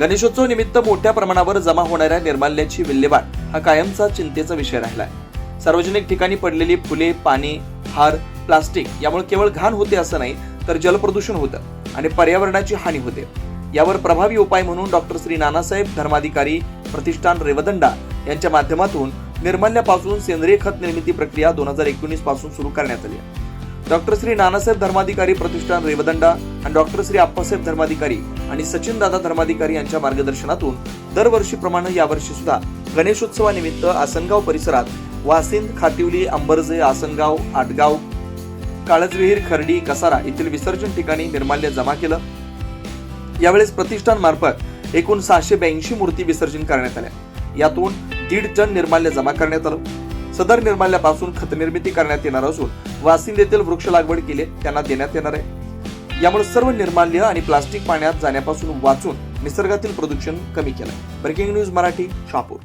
गणेशोत्सव निमित्त मोठ्या प्रमाणावर जमा होणाऱ्या निर्माल्याची विल्हेवाट हा कायमचा चिंतेचा विषय राहिलाय. सार्वजनिक ठिकाणी पडलेली फुले पाणी हार प्लास्टिक यामुळे केवळ घाण होते असं नाही तर जलप्रदूषण होतं आणि पर्यावरणाची हानी होते. यावर प्रभावी उपाय म्हणून डॉक्टर श्री नानासाहेब धर्माधिकारी प्रतिष्ठान रेवदंडा यांच्या माध्यमातून निर्माल्यापासून सेंद्रिय खत निर्मिती प्रक्रिया दोन हजार एकोणीसपासून सुरू करण्यात आली डॉक्टर श्री नानासाहेब धर्माधिकारी प्रतिष्ठान रेवदंडा आणि डॉक्टर श्री आप्पासाहेब धर्माधिकारी आणि सचिन दादा धर्माधिकारी यांच्या मार्गदर्शनातून दरवर्षीप्रमाणे यावर्षी सुद्धा गणेशोत्सवानिमित्त आसनगाव परिसरात वासिंद खातिवली अंबरजे आसनगाव आटगाव काळजविहीर खर्डी कसारा येथील विसर्जन ठिकाणी निर्माल्य जमा केलं. यावेळेस प्रतिष्ठान मार्फत एकूण सहाशे ब्याऐंशी मूर्ती विसर्जन करण्यात आल्या. यातून दीड टन निर्माल्य जमा करण्यात आलं. सदर निर्माल्यापासून खतनिर्मिती करण्यात येणार असून वासिंद येथील वृक्ष लागवड केली त्यांना देण्यात येणार आहे. यामुळे सर्व निर्माल्य आणि प्लास्टिक पाण्यात जाण्यापासून वाचून निसर्गातील प्रदूषण कमी केलंय. Breaking news Marathi Shapur